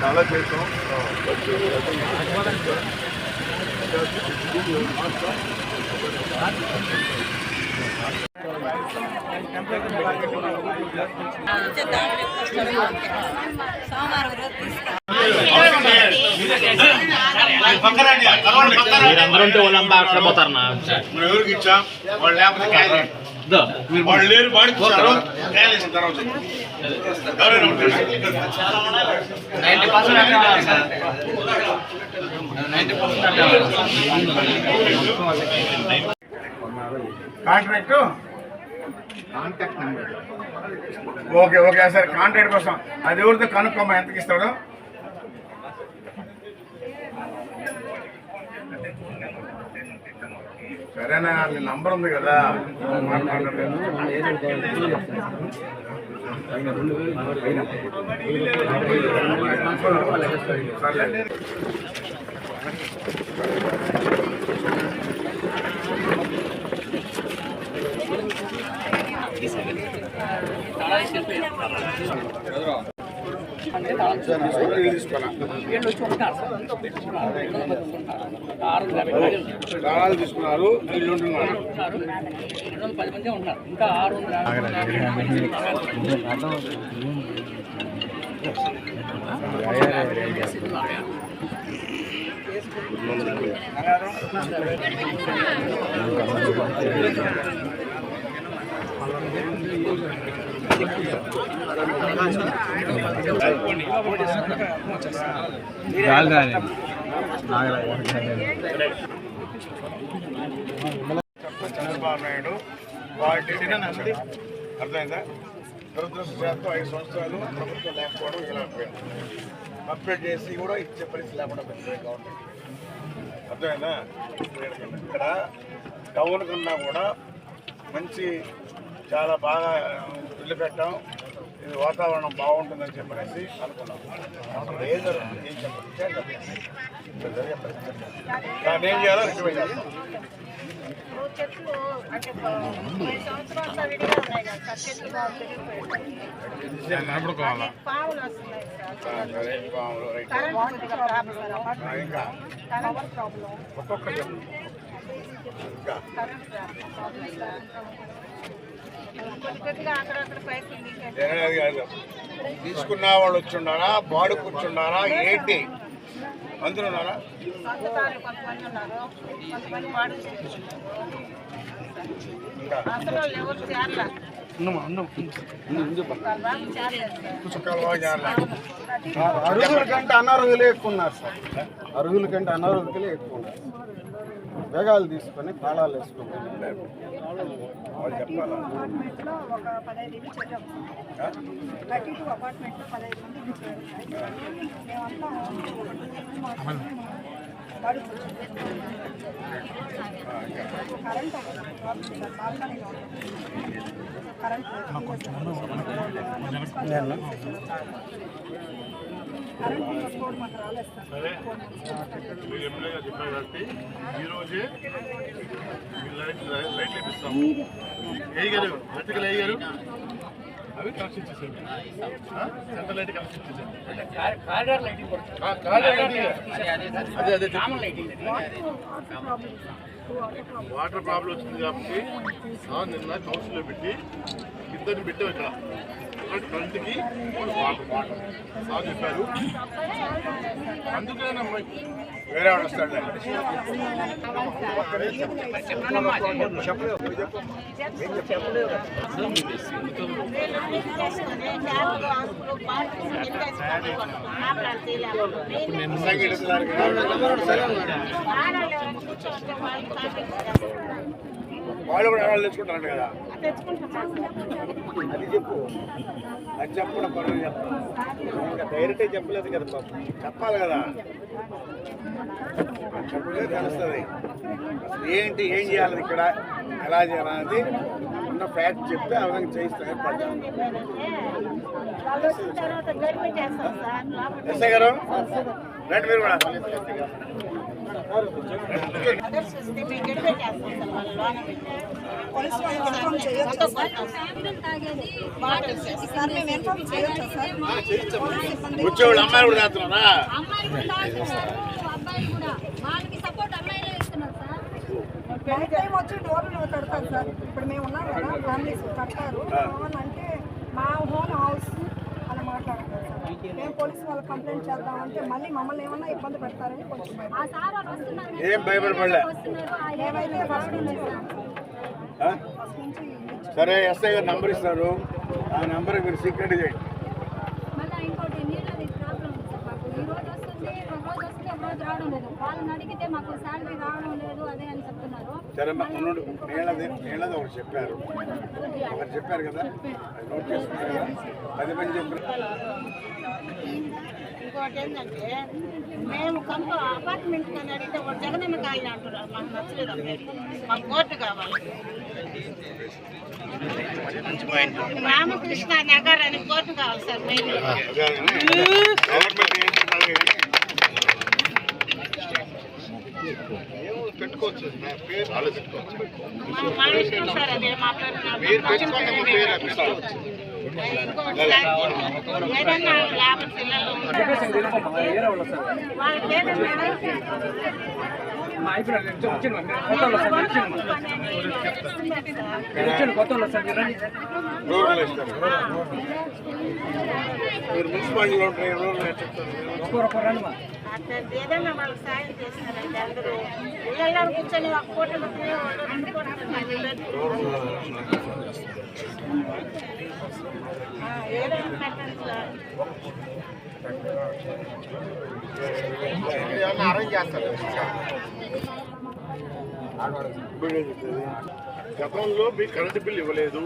చాలా చేసాం మీరందరూ ఉంటే వాళ్ళంతా అక్కడ పోతారు నా. మనం ఎవరికి ఇచ్చాం? వాళ్ళు లేకపోతే వాళ్ళు లేరు వాడికి ఇచ్చారు క్యాన్ వేసిన తర్వాత ఎవరైనా ఉంటారా? Contract okay okay sir. Contract కోసం. అది ఎవరితో కనుక్కోమా? ఎంతకి ఇస్తాడో సరేనా నీ నంబర్ ఉంది కదా మాట్లాడలేదు సర్లే తాళాలు తీసుకున్నారు. వీళ్ళు ఉంటున్నారు పది మంది ఉన్నారు. ఇంకా ఆరు చంద్రబాబు నాయుడు వాటి అర్థమైందా? దురదృష్టశాతం ఐదు సంవత్సరాలు ప్రభుత్వం లేకపోవడం ఇలా పోయింది అప్డేట్ చేసి కూడా ఇచ్చే పరిస్థితి లేకుండా పోయింది గవర్నమెంట్ అర్థమైందా ఇక్కడ టౌన్ కన్నా కూడా మంచి చాలా బాగా ఇల్లు పెట్టాం ఇది వాతావరణం బాగుంటుందని చెప్పనేసి అనుకున్నాం. ఏం జరుగుతుంది? ఏం చెప్పండి దాన్ని ఏం చేయాలో చేస్తాం. ఇంకా ప్రాబ్లం ఒక్కొక్క. ఇంకా. తీసుకున్న వాళ్ళు వచ్చిండారా ఉన్నారా బాడు కూర్చున్నారా ఏంటి? అందరూ ఉన్నారా అరుగుల కంటే అనారోగ్యలే ఎక్కువ ఉన్నారు సార్. అరుగుల కంటే అనారోగ్యలే ఎక్కువ ఉన్నారు. వేగాలు తీసుకొని తాళాలు వేసుకుంటారు వాళ్ళు చెప్పాలా అపార్ట్మెంట్లో ఒక పదహైదు ఇల్లు చెప్పాం థర్టీ టూ అపార్ట్మెంట్లో పదహైదు మంది ఇల్లు చేరారు. మేమంతా వాడు కరెంట్ సరే బాల్కనీలో ఎమ్మెల్యే కరెంట్ చెప్పారు కాబట్టి ఈరోజే లైట్ లైట్లు ఇప్పిస్తాం వేయగారు ఎలక్ట్రికల్ అవి కనెక్షన్ చేసేయండి లైట్ కనెక్షన్ అదే అదే వాటర్ ప్రాబ్లం వచ్చింది కాబట్టి నిన్న కౌన్సిల్లో పెట్టి ఇద్దరిని పెట్టాం ఇక్కడ. వాటర్ సార్ చెప్పారు. అందుకేనమ్మా వేరే వాడు వస్తాడు సంగీతం వాళ్ళు కూడా ఎవరు తెచ్చుకుంటారంట కదా. అది చెప్పు. అది చెప్పడం పనులు చెప్తాను ఇంకా డైరెక్టే చెప్పలేదు కదా పాపం చెప్పాలి కదా. చెప్పలేదు తెలుస్తుంది. అసలు ఏంటి ఏం చేయాలి ఇక్కడ? ఎలా చేయాలనేది ఉన్న ఫ్యాక్ట్ చెప్తే ఆ విధంగా చేయిస్తాం ఏర్పడతాం ఎస్ఐ గారు? రండి మీరు కూడా. పోలీస్ వాళ్ళకి ఇన్ఫార్మ్ చేయొచ్చా సార్ సార్ మేము ఇన్ఫార్మ్ చేయొచ్చా సార్ వచ్చేవాళ్ళు అమ్మాయిలు కూడా చేస్తున్నారా? నైట్ టైం వచ్చి డోర్లు కడతారు సార్ ఇప్పుడు మేము ఉన్నాం కదా ఫ్యామిలీస్ కడతారు అంటే మా హోమ్ హౌస్ అని మాట్లాడతారు. మేము పోలీస్ వాళ్ళకి కంప్లైంట్ చేద్దామంటే మళ్ళీ మమ్మల్ని ఏమన్నా ఇబ్బంది పెడతారని కొంచెం భయం. ఏం భయపడపడలే మేమైతే ఫస్ట్ నుంచి ఆ? ఫస్ట్ నుంచి సరే ఎస్ఐ గారు నంబర్ ఇస్తారు. ఆ నంబర్ మీరు సీక్రెట్ చేయండి. వాళ్ళని అడిగితే మాకు శాలరీ రావడం లేదు అదే అని చెప్తున్నారు. సరే మా ఉన్నోడు నీళ్ళది నీళ్ళది ఒకటి చెప్పారు. ఒకటి చెప్పారు కదా? అది నోట్ చేసుకున్నారు కదా పది మంది చెప్పారు. ఇంకోటి ఏంటంటే మేము కంప అపార్ట్మెంట్ కానీ అడిగితే వాడు జగనన్న కాయలు అంటున్నారు. మాకు నచ్చలేదు. మాకు కోర్టు కావాలి. రామకృష్ణ నగర్ అని కోర్టు కావాలి సార్ మెయిన్ గవర్నమెంట్ పెట్టుకోవచ్చు నా పేరు వాళ్ళు పెట్టుకోవచ్చు మా మా ఇష్టం సార్ అదే మా పేరు నా మీరు పెట్టుకోండి మీ పేరు పెట్టుకోవచ్చు ఇంకోటి సార్, ఏదన్నా లేబర్ పిల్లలు వాళ్ళ పేరు మేడం మున్సిపాలిటీలో ఉంటాయి రూరల్ ఒక్కొక్కరు రండి ఏదైనా వాళ్ళకి సాయం అందరూ ఇళ్ళల్లో కూర్చొని ఒక పెట్టండి అరేంజ్ చేస్తారు? గతంలో మీకు కరెంటు బిల్ ఇవ్వలేదు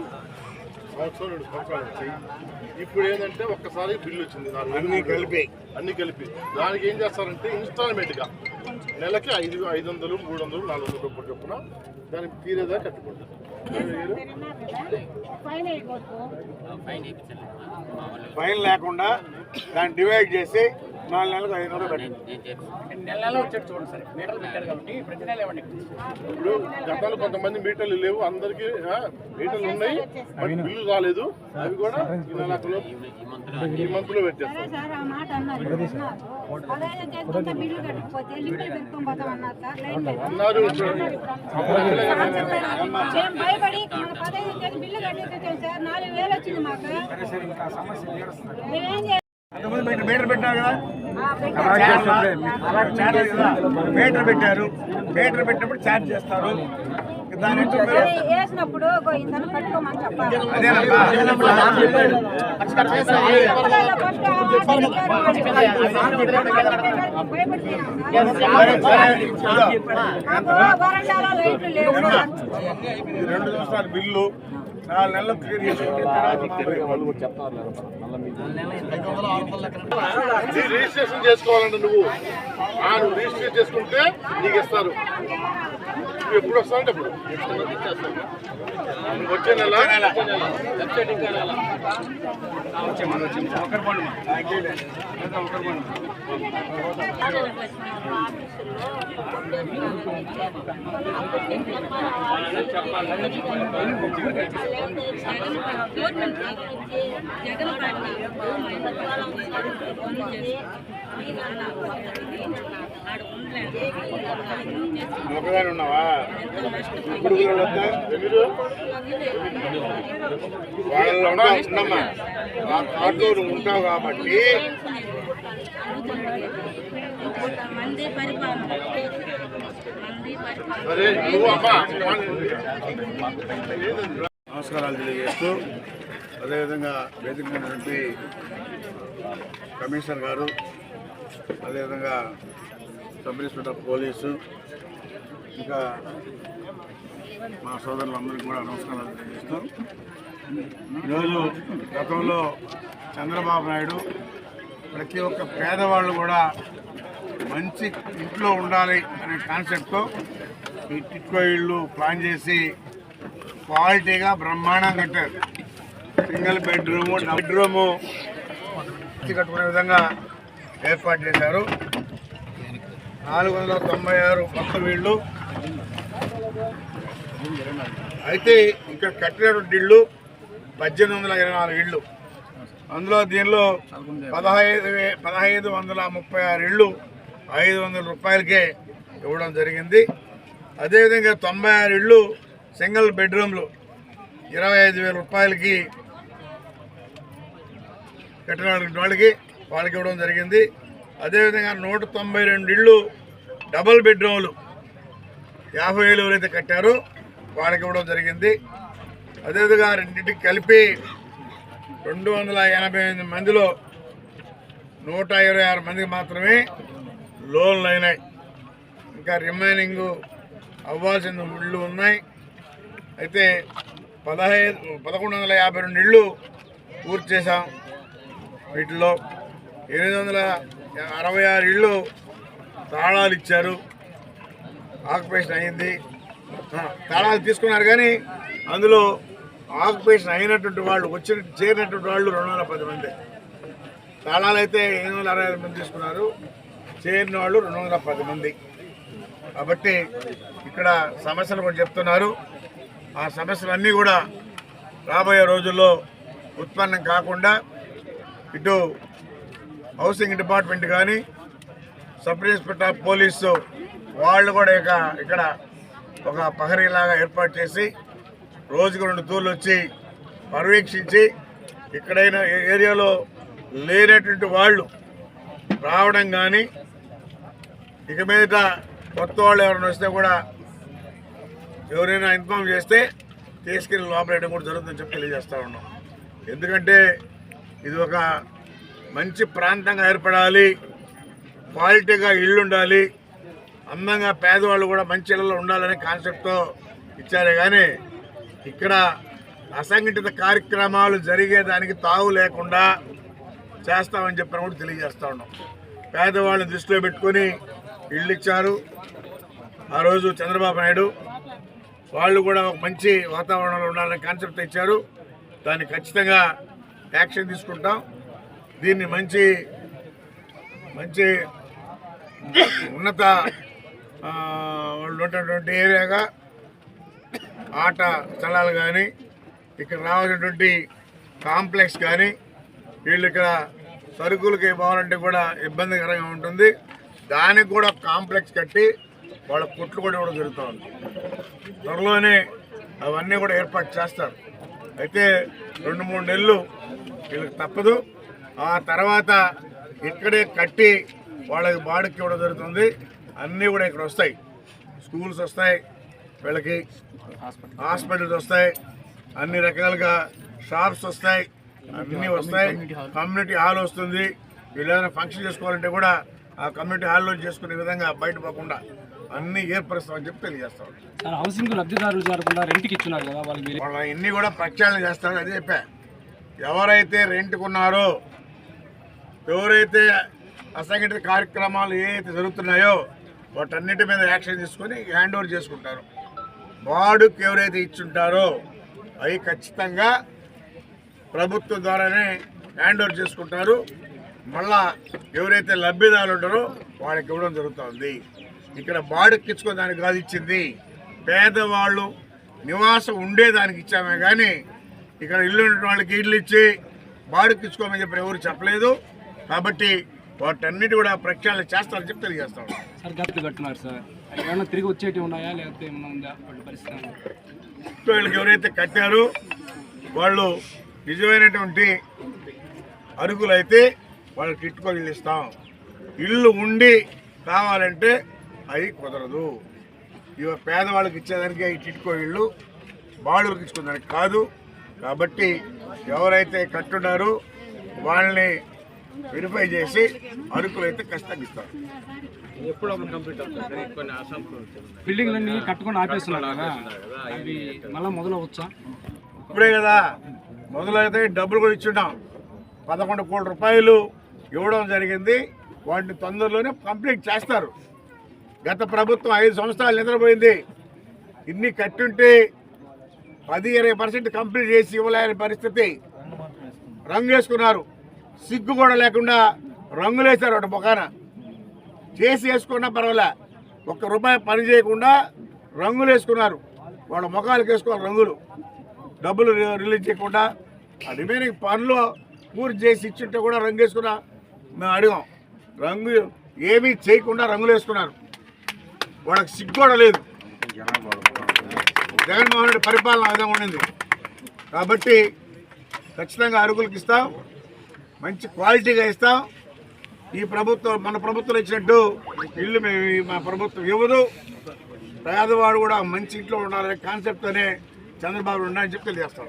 సంవత్సరం రెండు సంవత్సరాలు వచ్చాయి ఇప్పుడు ఏంటంటే ఒక్కసారి బిల్లు వచ్చింది అన్నీ. కలిపి. అన్ని కలిపి దానికి ఏం చేస్తారంటే ఇన్స్టాల్మెంట్గా నెలకి ఐదు ఐదు వందలు మూడు వందలు నాలుగు వందలు రూపాయలు చొప్పున దానికి తీరేదా కట్టుకుంటారు ఫైన్ లేకుండా దాన్ని డివైడ్ చేసి నాలుగు నెలలకు ఐదు వందలు పెట్టండి. నెల వచ్చేది చూడండి సార్. మీటర్లు పెట్టారు కాబట్టి ప్రతి నెల ఇవ్వండి. ఇప్పుడు గతంలో కొంతమంది మీటర్లు లేవు. అందరికి మీటర్లు ఉన్నాయి బట్ బిల్లు రాలేదు. అవి కూడా ఈ మంత్లో పెట్టేస్తారు సార్ ఆ మాట అన్నారు. భయపడి అంతకుముందు మీటర్ పెట్టారు కదా? మీటర్ పెట్టారు. మీటర్ పెట్టినప్పుడు ఛార్జ్ చేస్తారు. వేసినప్పుడు ఇంతను కట్టుకోమని చెప్పాలి. రెండు సంవత్సరాల బిల్లు. నాలుగు నెలలు క్లియర్ చేసుకుంటే రిజిస్ట్రేషన్ చేసుకోవాలంటే నువ్వు. ఆ నువ్వు రిజిస్ట్రేషన్ చేసుకుంటే నీకు ఇస్తారు. నువ్వు ఎప్పుడు వస్తావు అంటే అప్పుడు వచ్చే నెల? నువ్వు ఒకదాని ఉన్నావా? ఇప్పుడు వాళ్ళలో ఉండమ్మా ఆ కార్డులో నువ్వు ఉంటావు కాబట్టి. మంది పరిపాలన మంది పరిపాలన సరే నువ్వు అమ్మా నమస్కారాలు తెలియజేస్తూ అదేవిధంగా వేదిక మీద ఉన్నటువంటి కమిషనర్ గారు అదేవిధంగా సబ్ ఇన్స్పెక్టర్ పోలీసు ఇంకా మా సోదరులందరికీ కూడా నమస్కారాలు తెలియజేస్తూ ఈరోజు గతంలో చంద్రబాబు నాయుడు ప్రతి ఒక్క పేదవాళ్ళు కూడా మంచి ఇంట్లో ఉండాలి అనే కాన్సెప్ట్తో ఈ టిట్కో ఇళ్ళు ప్లాన్ చేసి క్వాలిటీగా బ్రహ్మాండం కట్టారు. సింగిల్ బెడ్రూము బెడ్రూము కట్టుకునే విధంగా ఏర్పాటు చేశారు. నాలుగు వందల తొంభై ఆరు పక్క వీళ్ళు. అయితే ఇక్కడ కట్టినటువంటి ఇళ్ళు పద్దెనిమిది వందల ఇరవై నాలుగు ఇళ్ళు. అందులో దీనిలో పదహైదు వే- పదహైదు వందల ముప్పై ఆరు ఇళ్ళు ఐదు వందల రూపాయలకే ఇవ్వడం జరిగింది. అదేవిధంగా తొంభై ఆరు ఇళ్ళు సింగిల్ బెడ్రూమ్లు ఇరవై ఐదు వేల రూపాయలకి కట్టిన వాళ్ళకి వాళ్ళకి వాళ్ళకి ఇవ్వడం జరిగింది. అదేవిధంగా నూట తొంభై రెండు ఇళ్ళు డబల్ బెడ్రూమ్లు యాభై వేలు ఎవరైతే కట్టారో వాళ్ళకి ఇవ్వడం జరిగింది. అదేవిధంగా రెండింటికి కలిపి రెండు వందల ఎనభై ఎనిమిది మందిలో నూట ఇరవై ఆరు మందికి మాత్రమే లోన్లు అయినాయి. ఇంకా రిమైనింగ్ అవ్వాల్సిన ఇళ్ళు ఉన్నాయి. అయితే పదహైదు పదకొండు వందల యాభై రెండు ఇళ్ళు పూర్తి చేశాం వీటిలో. ఎనిమిది వందల అరవై ఆరు ఇళ్ళు తాళాలు ఇచ్చారు. ఆక్యుపేషన్ అయింది. తాళాలు తీసుకున్నారు కానీ అందులో ఆక్యుపేషన్ అయినటువంటి వాళ్ళు వచ్చిన చేరినటువంటి వాళ్ళు రెండు వందల పది మంది. తాళాలు అయితే ఎనిమిది వందల అరవై ఐదు మంది తీసుకున్నారు. చేరిన వాళ్ళు రెండు వందల పది మంది. కాబట్టి ఇక్కడ సమస్యలు కూడా చెప్తున్నారు. ఆ సమస్యలన్నీ కూడా రాబోయే రోజుల్లో ఉత్పన్నం కాకుండా ఇటు హౌసింగ్ డిపార్ట్మెంట్ కానీ సబ్ ఇన్స్పెక్టర్ ఆఫ్ పోలీసు వాళ్ళు కూడా ఇక ఇక్కడ ఒక పహరీలాగా ఏర్పాటు చేసి రోజుకు రెండు తూర్లు వచ్చి పర్యవేక్షించి ఇక్కడైనా ఏరియాలో లేనటువంటి వాళ్ళు రావడం కానీ ఇక మీదట కొత్త వాళ్ళు ఎవరైనా వస్తే కూడా ఎవరైనా ఇన్ఫామ్ చేస్తే తీసుకెళ్ళి లోపలేయడం కూడా జరుగుతుందని చెప్పి తెలియజేస్తూ ఉన్నాం. ఎందుకంటే ఇది ఒక మంచి ప్రాంతంగా ఏర్పడాలి క్వాలిటీగా ఇల్లు ఉండాలి అందంగా పేదవాళ్ళు కూడా మంచి ఇళ్ళలో ఉండాలనే కాన్సెప్ట్తో ఇచ్చారే కానీ ఇక్కడ అసంఘటిత కార్యక్రమాలు జరిగేదానికి తావు లేకుండా చేస్తామని చెప్పిన కూడా తెలియజేస్తా ఉన్నాం. పేదవాళ్ళని దృష్టిలో పెట్టుకొని ఇళ్ళు ఇచ్చారు ఆ రోజు చంద్రబాబు నాయుడు వాళ్ళు కూడా ఒక మంచి వాతావరణంలో ఉండాలనే కాన్సెప్ట్ ఇచ్చారు దాన్ని ఖచ్చితంగా యాక్షన్ తీసుకుంటాం. దీన్ని మంచి మంచి ఉన్నత వాళ్ళు ఉన్నటువంటి ఏరియాగా ఆట స్థలాలు కానీ ఇక్కడ రావాల్సినటువంటి కాంప్లెక్స్ కానీ వీళ్ళు ఇక్కడ సరుకులకి పోవాలంటే కూడా ఇబ్బందికరంగా ఉంటుంది. దానికి కూడా కాంప్లెక్స్ కట్టి వాళ్ళ కొట్లు కూడా ఇవ్వడం జరుగుతుంది. త్వరలోనే అవన్నీ కూడా ఏర్పాటు చేస్తారు. అయితే రెండు మూడు నెలలు వీళ్ళకి తప్పదు. ఆ తర్వాత ఇక్కడే కట్టి వాళ్ళకి బాడుకి ఇవ్వడం జరుగుతుంది. అన్నీ కూడా ఇక్కడ వస్తాయి. స్కూల్స్ వస్తాయి వీళ్ళకి హాస్పిటల్స్ వస్తాయి అన్ని రకాలుగా షాప్స్ వస్తాయి అన్నీ వస్తాయి. కమ్యూనిటీ హాల్ వస్తుంది. వీళ్ళు ఏదైనా ఫంక్షన్ చేసుకోవాలంటే కూడా ఆ కమ్యూనిటీ హాల్లో చేసుకునే విధంగా బయట పోకుండా అన్నీ ఏర్పరుస్తామని చెప్పి తెలియజేస్తాం. సార్ హౌసింగ్ లబ్ధిదారులు జరగకుండా రెంట్కి ఇచ్చున్నారు కదా వాళ్ళకి మీరు వాళ్ళ ఇన్ని కూడా ప్రక్షాళన చేస్తారని అదే చెప్పా. ఎవరైతే రెంట్కున్నారో ఎవరైతే అసంఘటిత కార్యక్రమాలు ఏవైతే జరుగుతున్నాయో వాటన్నిటి మీద యాక్షన్ తీసుకొని హ్యాండ్ ఓవర్ చేసుకుంటారు. బాడుకు ఎవరైతే ఇచ్చుంటారో అవి ఖచ్చితంగా ప్రభుత్వం ద్వారానే హ్యాండ్ ఓవర్ చేసుకుంటారు. మళ్ళా ఎవరైతే లబ్ధిదారులు ఉంటారో వాళ్ళకి ఇవ్వడం జరుగుతుంది. ఇక్కడ బాడెక్కించుకోదానికి కాదు ఇచ్చింది. పేదవాళ్ళు నివాసం ఉండేదానికి ఇచ్చామే కానీ ఇక్కడ ఇల్లు ఉన్న వాళ్ళకి ఇల్లు ఇచ్చి బాడెక్కించుకోమని చెప్పి ఎవరు చెప్పలేదు. కాబట్టి వాటన్నిటి కూడా ప్రక్షాళన చేస్తారని చెప్పి తెలియజేస్తాం సార్ కట్టున్నారు సార్. ఏమైనా తిరిగి వచ్చేటివి ఉన్నాయా? లేకపోతే ఏమైనా ఉందా? పరిస్థితి వీళ్ళకి ఎవరైతే కట్టారో వాళ్ళు నిజమైనటువంటి అరుగులైతే వాళ్ళకి ఇట్టుకో ఇల్లు ఇస్తాం. ఇల్లు ఉండి కావాలంటే అవి కుదరదు. ఇవ పేదవాళ్ళకి ఇచ్చేదానికి ఈ టిట్కో ఇల్లు బాడులకు ఇచ్చుకోదానికి కాదు. కాబట్టి ఎవరైతే కట్టున్నారో వాళ్ళని వెరిఫై చేసి అరుకులైతే ఖచ్చితంగా ఇస్తారు బిల్డింగ్లన్నీ కట్టుకొని ఆపేస్తున్నారు కదా. అవి మళ్ళీ మొదలవచ్చా? ఇప్పుడే కదా మొదలైతే డబ్బులు కూడా ఇచ్చున్నాం. పదకొండు కోట్ల రూపాయలు ఇవ్వడం జరిగింది. వాటిని తొందరలోనే కంప్లీట్ చేస్తారు. గత ప్రభుత్వం ఐదు సంవత్సరాలు నిద్రపోయింది. ఇన్ని కట్టుంటే పది ఇరవై పర్సెంట్ కంప్లీట్ చేసి ఇవ్వలేని పరిస్థితి. రంగు వేసుకున్నారు. సిగ్గు కూడా లేకుండా రంగులేశారు ఒకటి మొఖాన చేసి వేసుకున్నా పర్వాలే. ఒక్క రూపాయి పని చేయకుండా రంగులు వేసుకున్నారు. వాళ్ళ ముఖాలకు వేసుకోవాలి రంగులు. డబ్బులు రిలీజ్ చేయకుండా రిమైనింగ్ పనులు పూర్తి చేసి ఇచ్చింటే కూడా రంగు వేసుకున్నా. మేము అడిగాం రంగు ఏమీ చేయకుండా రంగులు వేసుకున్నారు. వాళ్ళకి సిగ్గు కూడా లేదు. జగన్మోహన్ రెడ్డి పరిపాలన విధంగా ఉండింది. కాబట్టి ఖచ్చితంగా అరుగులకు ఇస్తాం మంచి క్వాలిటీగా ఇస్తాం. ఈ ప్రభుత్వం మన ప్రభుత్వం ఇచ్చినట్టు ఇల్లు మేము మా ప్రభుత్వం ఇవ్వదు. పేదవాడు కూడా మంచి ఇంట్లో ఉండాలనే కాన్సెప్ట్తోనే చంద్రబాబు ఉన్నాయని చెప్పి తెలియజేస్తాం.